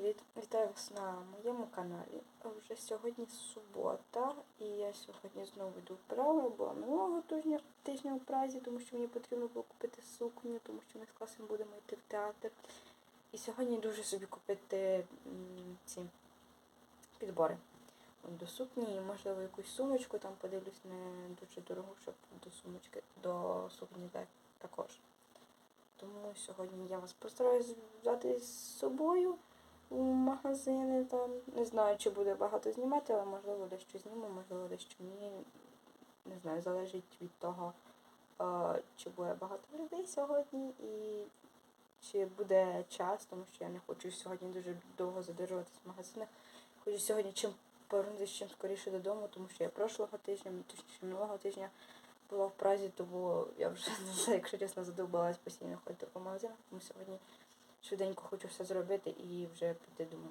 привіт! Вітаю вас на моєму каналі. Вже сьогодні субота, і я сьогодні знову йду в Прагу, бо минулого тижня, тижня у Празі, тому що мені потрібно було купити сукню, тому що ми з класом будемо йти в театр. І сьогодні йду вже собі купити ці підбори до сукні і можливо якусь сумочку, там подивлюсь не дуже дорогу, щоб до сумочки, до сукні так- також. Тому сьогодні я вас постараюсь взяти з собою у магазини. Там. Не знаю, чи буде багато знімати, але можливо дещо зніму, можливо дещо ні. Не знаю, залежить від того, чи буде багато людей сьогодні і чи буде час, тому що я не хочу сьогодні дуже довго задержуватись в магазинах. Хочу сьогодні чим повернутися чим скоріше додому, тому що я прошлого тижня, точніше минулого тижня була в Празі, тому я вже, якщо чесно, задовбалась постійно ходити по магазинах. Тому сьогодні швиденько хочу все зробити і вже піти додому,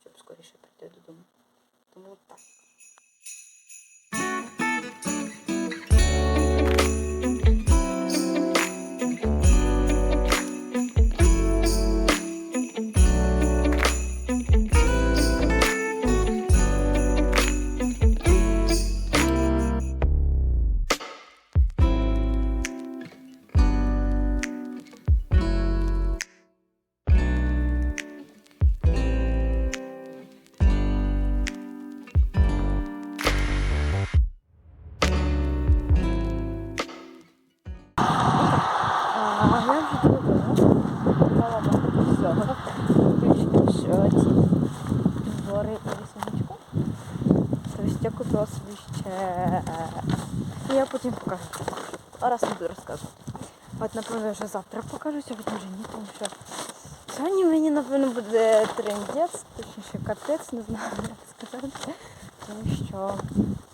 щоб скоріше прийти додому. Тому так. Я купила собі ще. я потім покажу. А раз буду розказувати. От, напевно, вже завтра покажу, сьогодні вже ні, тому що сьогодні мені, напевно, буде трендець, точніше капець, не знаю, як сказати. Тому що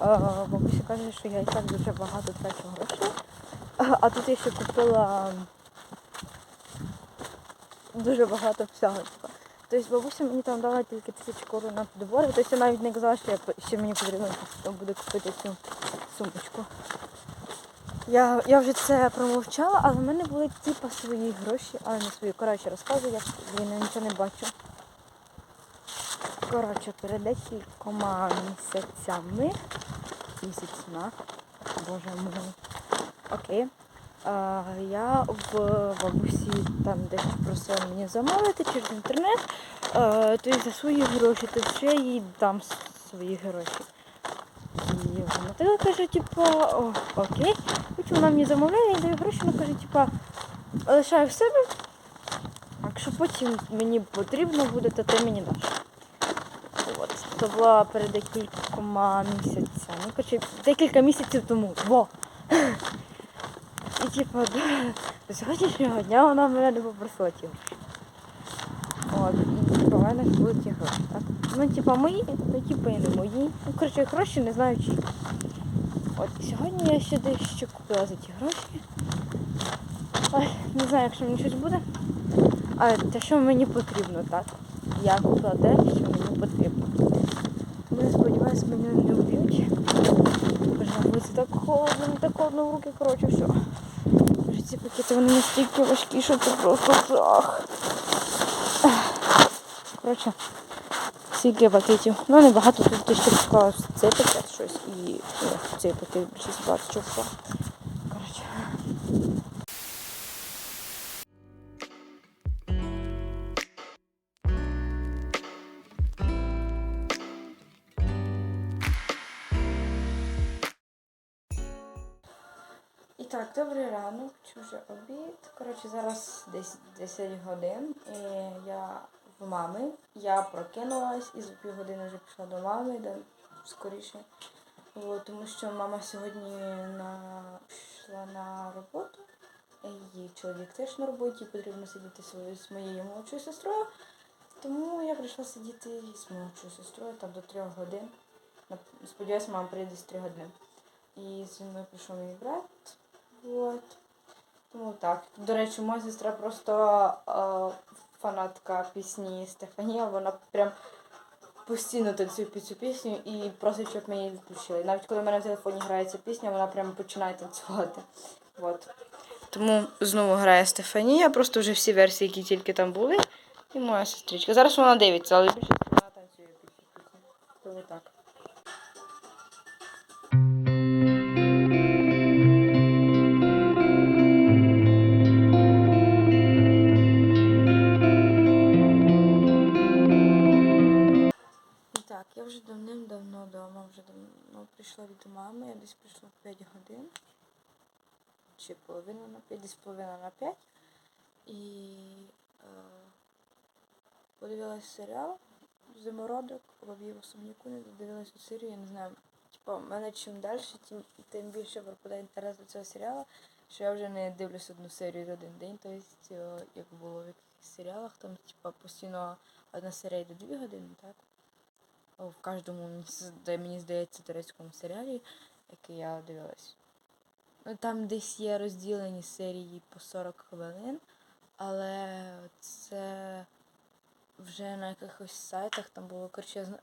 е, бабуся каже, що я і так дуже багато трачу грошей. А, а тут я ще купила дуже багато всього. Типу. Тобто бабуся мені там дала тільки тисячу кору на підбори. Тобто я навіть не казала, що я, що мені потрібно буде купити цю сумочку. Я, я вже це промовчала, але в мене були типа свої гроші, але не свої. Коротше, розказую, я блін, нічого не бачу. Коротше, перед декількома місяцями. Місяцями. Боже мой. Окей. Я в бабусі там десь просила мені замовити через інтернет. А, то за свої гроші, то ще їй дам свої гроші. І вона така каже, типу, окей. Хоч вона мені замовляє, я даю гроші, вона каже, типу, лишаю в себе. Якщо потім мені потрібно буде, то ти мені даш. От. Це було перед декількома місяцями. Ну, коротше, декілька місяців тому. Во! І типу, до сьогоднішнього дня вона в мене не попросила ті гроші. От, і типу, в мене були ті гроші, так? Ну, типу, мої, ну типу і не мої. Ну, коротше, гроші не знаю чиї. От, сьогодні я ще дещо купила за ті гроші. Ой, не знаю, якщо мені щось буде. А те, що мені потрібно, так? Я купила те, що мені потрібно. Ну, сподіваюся, мене не вб'ють. Боже, на вулиці так холодно, так холодно в руки, коротше, все. Пакети вони настільки важкі, що це просто жах. Коротше, скільки пакетів. Ну, небагато, тут ще шукала цей пакет щось і цей пакет більше бачу, що. Так, добрий ранок, чи вже обід. Коротше, зараз десь 10 годин. І я в мами. Я прокинулась і за півгодини вже пішла до мами, де скоріше. От, тому що мама сьогодні на... йшла на роботу. Її чоловік теж на роботі, потрібно сидіти з моєю молодшою сестрою. Тому я прийшла сидіти з молодшою сестрою там до трьох годин. Сподіваюсь, мама прийде з три години. І зі мною прийшов мій брат. Вот. Тому так. До речі, моя сестра просто е, фанатка пісні Стефанія. Вона прям постійно танцює під цю пісню і просить, щоб ми її відключили. Навіть коли в мене в телефоні грає ця пісня, вона прям починає танцювати. Вот. Тому знову грає Стефанія, просто вже всі версії, які тільки там були. І моя сестричка. Зараз вона дивиться, але більше я вже давним-давно вдома, вже давно прийшла від мами, я десь прийшла в 5 годин. Чи половину на 5, десь половина на 5. І е, подивилась серіал Зимородок, Вороб'їв у сумніку, не додивилась серію, я не знаю. Типа, в мене чим далі, тим, тим більше пропадає інтерес до цього серіалу, що я вже не дивлюсь одну серію за один день. Тобто, як було в якихось серіалах, там типа постійно одна серія йде 2 години, так? В кожному, мені здається, турецькому серіалі, який я дивилась. Ну, там десь є розділені серії по 40 хвилин, але це вже на якихось сайтах там було, коротше,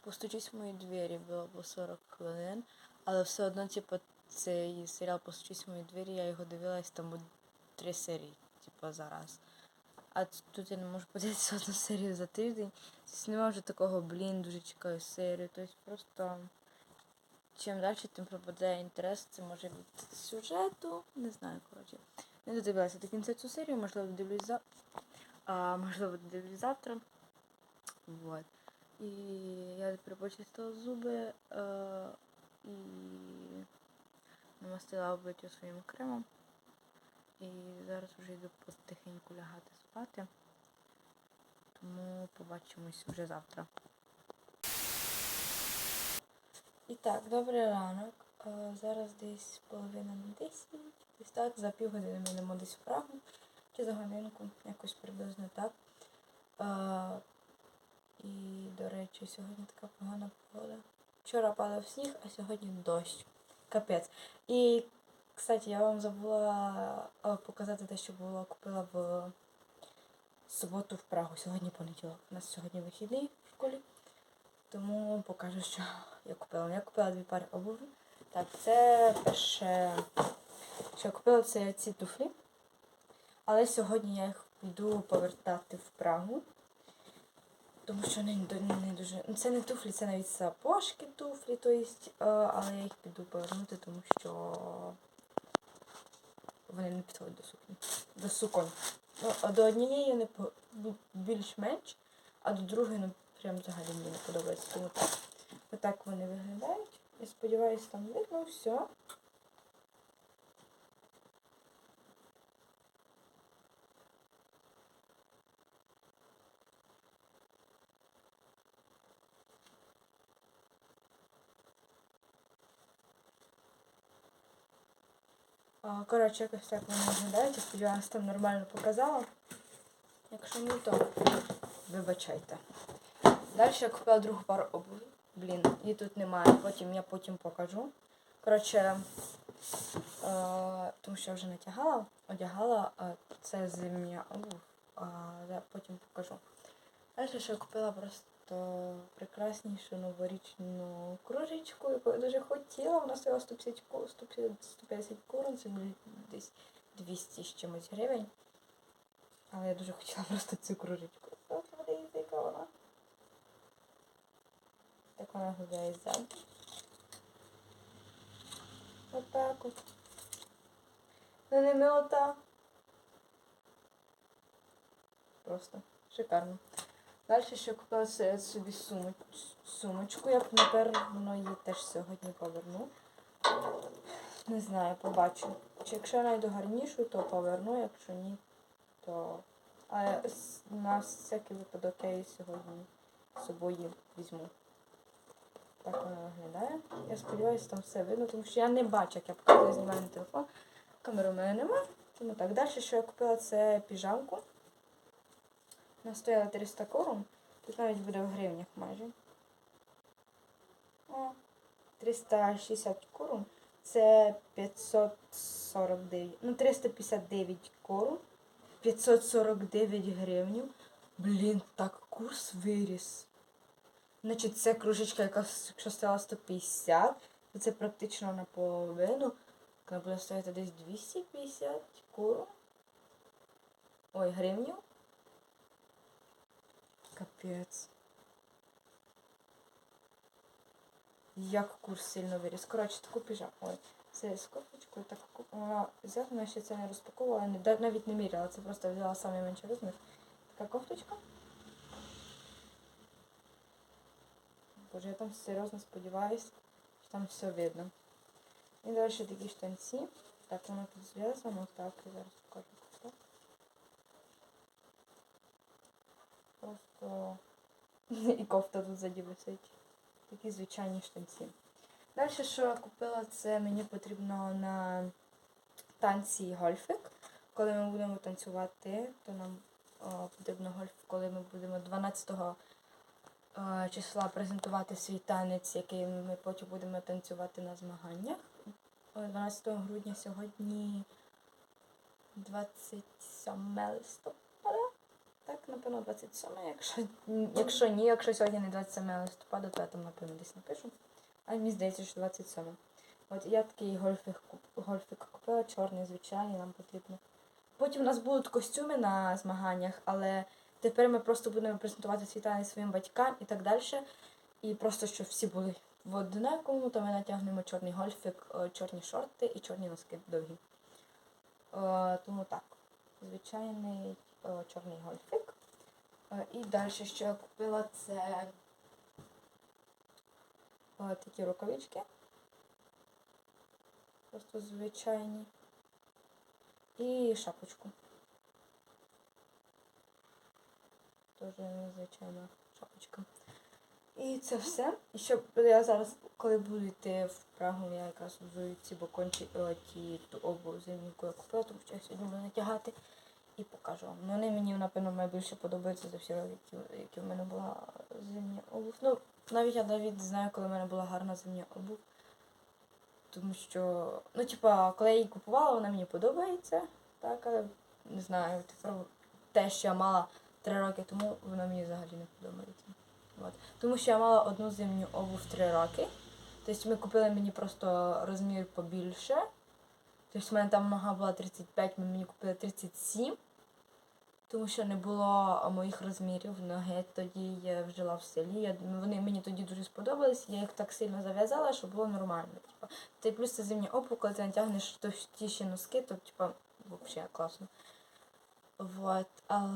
постучись в мої двері було по 40 хвилин, але все одно, типу, цей серіал Постучись в мої двері, я його дивилась там три серії, типу, зараз. А тут я не можу подивитися одну серію за тиждень. Тобто нема вже такого, блін, дуже чекаю серію. Тобто просто чим далі, тим пропадає інтерес. Це може від сюжету. Не знаю, коротше. Не додивилася до кінця цю серію, можливо, дивлюсь за... а, можливо, дивлюсь завтра. Вот. І я тепер почистила зуби е, і намастила обличчя своїм кремом. І зараз вже йду потихеньку лягати спати. Тому побачимось вже завтра. І так, добрий ранок. Е, Зараз десь половина на 10. Десь так, за півгодини ми йдемо десь в Прагу. Чи за годинку, якось приблизно так. Е, І, до речі, сьогодні така погана погода. Вчора падав сніг, а сьогодні дощ. Капець. І, кстати, я вам забула е, показати те, що було купила в суботу в Прагу. Сьогодні понеділок. У нас сьогодні вихідний в школі. Тому покажу, що я купила. Я купила дві пари обуви. Так, це перше, що я купила, це ці туфлі. Але сьогодні я їх піду повертати в Прагу. Тому що не, не дуже. Ну, це не туфлі, це навіть сапожки туфлі, то есть, е, але я їх піду повернути, тому що вони не підходять до сукні. До суконь. Ну, до однієї не по- більш-менш, а до другої ну, прям взагалі мені не подобається. Тому так. Отак вони виглядають. Я сподіваюся, там видно все. Коротше, якось так вони виглядають. Я сподіваюся, там нормально показала. Якщо ні, то вибачайте. Далі я купила другу пару обуви. Блін, її тут немає, потім я потім покажу. Коротше, е, тому що я вже натягала, одягала, а це зимня обув, потім покажу. Далі ще купила просто прекраснішу новорічну кружечку, яку я дуже хотіла. Вона стояла 150 150 150 корон, це десь 200 з чимось гривень. Але я дуже хотіла просто цю кружечку. Подивіться, яка вона. Так вона виглядає ззаду. Отак от. Ну не милота. Просто шикарно. Далі ще купила собі сумочку. Я напевно, її теж сьогодні поверну. Не знаю, побачу. Чи якщо я знайду гарнішу, то поверну, якщо ні, то. С- на всякий випадок я її сьогодні з собою візьму. Так вона виглядає. Я сподіваюся, там все видно, тому що я не бачу, як я показую, знімаю на телефон. Камери у мене немає. Тому так. Далі, що я купила, це піжамку. Вона стояла 300 корон. Тут навіть буде в гривнях майже. О, 360 корон. Це 549. Ну, 359 корон. 549 гривнів. Блін, так курс виріс. Значить, це кружечка, яка якщо стояла 150, то це практично наполовину. Вона буде стояти десь 250 корон. Ой, гривнів. Капець. Як курс сильно виріс. Коротше, таку піжаму. Ой, це з кофточкою, так ку- вона взяла, вона ще це не розпаковувала, навіть не міряла, це просто взяла самий менший розмір. Така кофточка. Боже, я там серйозно сподіваюсь, що там все видно. І далі такі штанці. Так, воно тут зв'язано, так, я зараз покажу. Так. Просто і кофта тут ззаді висить. Такі звичайні штанці. Далі, що я купила, це мені потрібно на танці гольфик. Коли ми будемо танцювати, то нам о, потрібно гольф, коли ми будемо 12 е, числа презентувати свій танець, який ми потім будемо танцювати на змаганнях. Е, 12 грудня сьогодні 27 листопада. Напевно, 27, якщо, якщо ні, якщо сьогодні не 27 листопада, то я там, напевно, десь напишу. А мені здається, що 27. От я такий гольфик, гольфик купила, чорний, звичайний, нам потрібно. Потім у нас будуть костюми на змаганнях, але тепер ми просто будемо презентувати свій танець своїм батькам і так далі. І просто щоб всі були в однаковому, то ми натягнемо чорний гольфик, е, чорні шорти і чорні носки довгі. Е, Тому так, звичайний е, чорний гольфик. Е, І далі, що я купила, це е, такі рукавички. Просто звичайні. І шапочку. Теж незвичайна шапочка. І це все. І щоб я зараз, коли буду йти в Прагу, я якраз взую ці бокончі, ті ту обувь зимню, я купила, тому що я сьогодні буду натягати і покажу вам. Ну, Вони мені, напевно, найбільше подобаються за всі роки, які, в мене була зимня обув. Ну, навіть я навіть знаю, коли в мене була гарна зимня обув. Тому що, ну, типа, коли я її купувала, вона мені подобається. Так, але не знаю, тепер те, що я мала три роки тому, воно мені взагалі не подобається. От. Тому що я мала одну зимню обув три роки. Тобто ми купили мені просто розмір побільше. Тобто в мене там нога була 35, ми мені купили 37. Тому що не було моїх розмірів ноги. Тоді я жила в селі. Я, вони мені тоді дуже сподобались. Я їх так сильно зав'язала, що було нормально. Типа. Та й плюс це зимня обув, коли ти натягнеш товстіші носки, то типа взагалі класно. Вот. А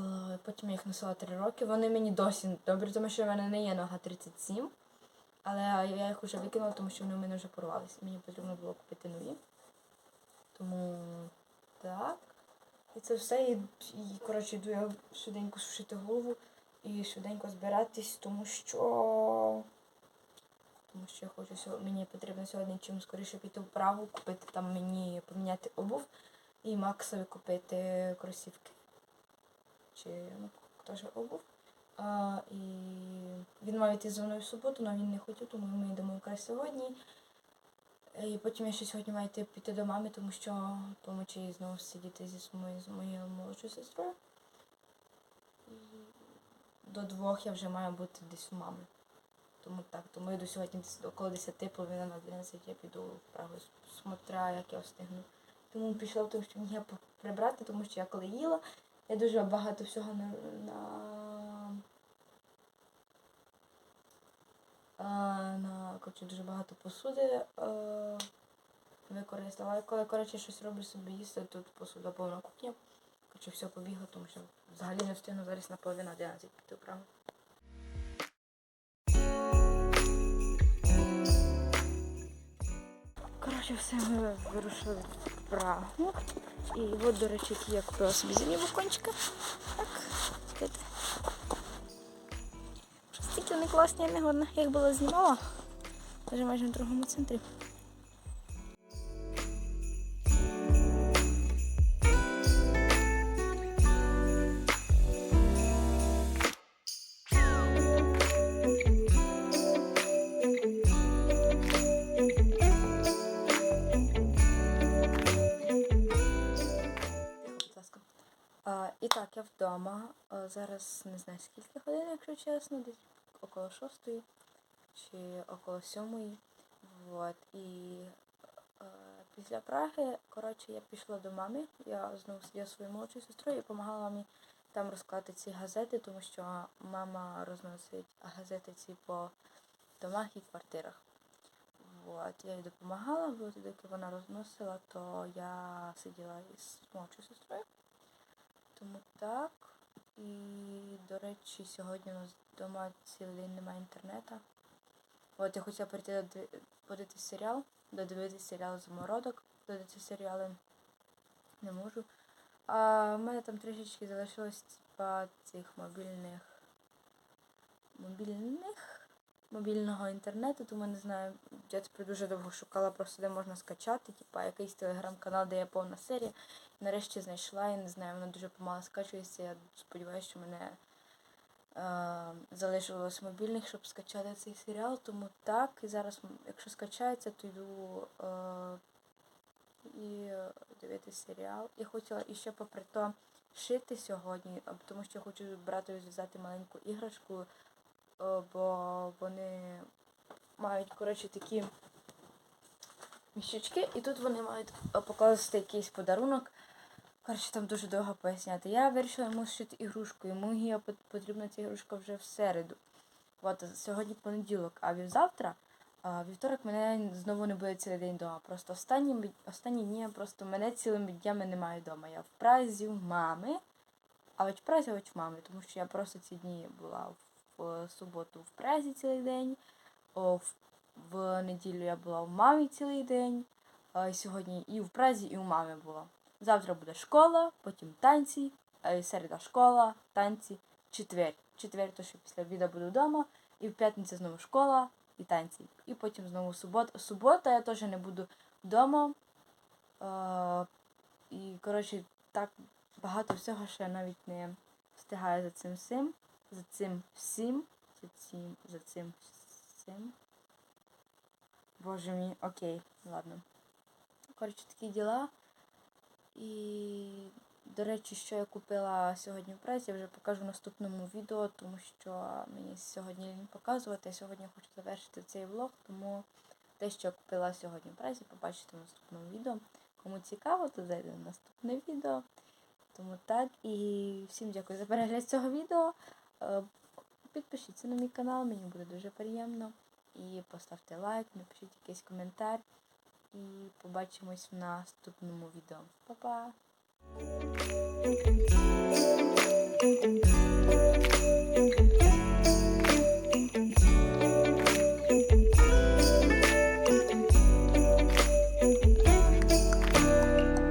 потім я їх носила 3 роки. Вони мені досі добрі, тому що в мене не є нога 37. Але я їх вже викинула, тому що вони в мене вже порвалися. Мені потрібно було купити нові. Тому так. І це все. І, і коротше, йду я швиденько сушити голову і швиденько збиратись, тому що. Тому що я хочу мені потрібно сьогодні чим скоріше піти в Прагу, купити там мені поміняти обув і Максові купити кросівки. Чи ну, теж обув. А, і він мав йти зі мною в суботу, але він не хотів, тому ми йдемо якраз сьогодні. І потім я ще сьогодні маю йти піти до мами, тому що помочі знову сидіти зі своєю, з моєю молодшою сестрою. До двох я вже маю бути десь у мами. Тому так, тому я до сьогодні около 10, половина на 11 я піду в Прагу, смотря, як я встигну. Тому пішла в тому, що мені прибрати, тому що я коли їла, я дуже багато всього на, на, а, на коротше, дуже багато посуди е, використала. Коли коротше, щось роблю собі їсти, тут посуда повна кухня. Коротше, все побігла, тому що взагалі не встигну зараз на половину 11 піти в Коротше, все ми вирушили в Прагу. І от, до речі, я купила собі зимні букончика. Так, вони класні, я не годна. Я їх була знімала. Даже майже в другому центрі. І так, я вдома. Зараз не знаю скільки годин, якщо чесно, десь около шостої чи около сьомої. Вот. І е, після Праги, коротше, я пішла до мами. Я знову сиділа своєю молодшою сестрою і допомагала мамі там розклати ці газети, тому що мама розносить газети ці по домах і квартирах. От, я їй допомагала, бо доки вона розносила, то я сиділа із молодшою сестрою. Тому так. І, до речі, сьогодні у нас вдома цілий день немає інтернету. От я хотіла прийти подивитися серіал, додивитися серіал Замородок, додати серіали не можу. А в мене там трішечки залишилось типа цих мобільних мобільних мобільного інтернету, тому не знаю. Я тепер дуже довго шукала просто де можна скачати, типа якийсь телеграм-канал, де є повна серія. Нарешті знайшла, я не знаю, вона дуже помало скачується. Я сподіваюся, що мене е, залишилось мобільних, щоб скачати цей серіал. Тому так. І зараз, якщо скачається, то йду е, і дивитися серіал. Я хотіла іще попри то шити сьогодні, тому що я хочу братові зв'язати маленьку іграшку, бо вони мають, коротше, такі мішечки, і тут вони мають е, покласти якийсь подарунок. Коротше, там дуже довго поясняти. Я вирішила йому зшити ігрушку. Йому потрібна ця ігрушка вже в середу. От сьогодні понеділок, а вівзавтра, а, вівторок мене знову не буде цілий день вдома. Просто останні, останні дні просто мене цілими днями немає вдома. Я в празі в мами, а от в празі, а от в мами, тому що я просто ці дні була в, в суботу в празі цілий день, в, в неділю я була в мамі цілий день, сьогодні і в празі, і у мами була. Завтра буде школа, потім танці, середа школа, танці, четвер. Четвер, то що після обіду буду вдома, і в п'ятницю знову школа і танці. І потім знову субота. Субота я теж не буду вдома. І, коротше, так багато всього, що я навіть не встигаю за цим всім. За цим всім. За цим, за цим всім. Боже мій, окей, ладно. Коротше, такі діла. І, до речі, що я купила сьогодні в пресі, я вже покажу в наступному відео, тому що мені сьогодні лінь показувати. Я сьогодні хочу завершити цей влог, тому те, що я купила сьогодні в пресі, побачите в наступному відео. Кому цікаво, то зайде в наступне відео. Тому так. І всім дякую за перегляд цього відео. Е, Підпишіться на мій канал, мені буде дуже приємно. І поставте лайк, напишіть якийсь коментар. І побачимось в наступному відео. Па-па!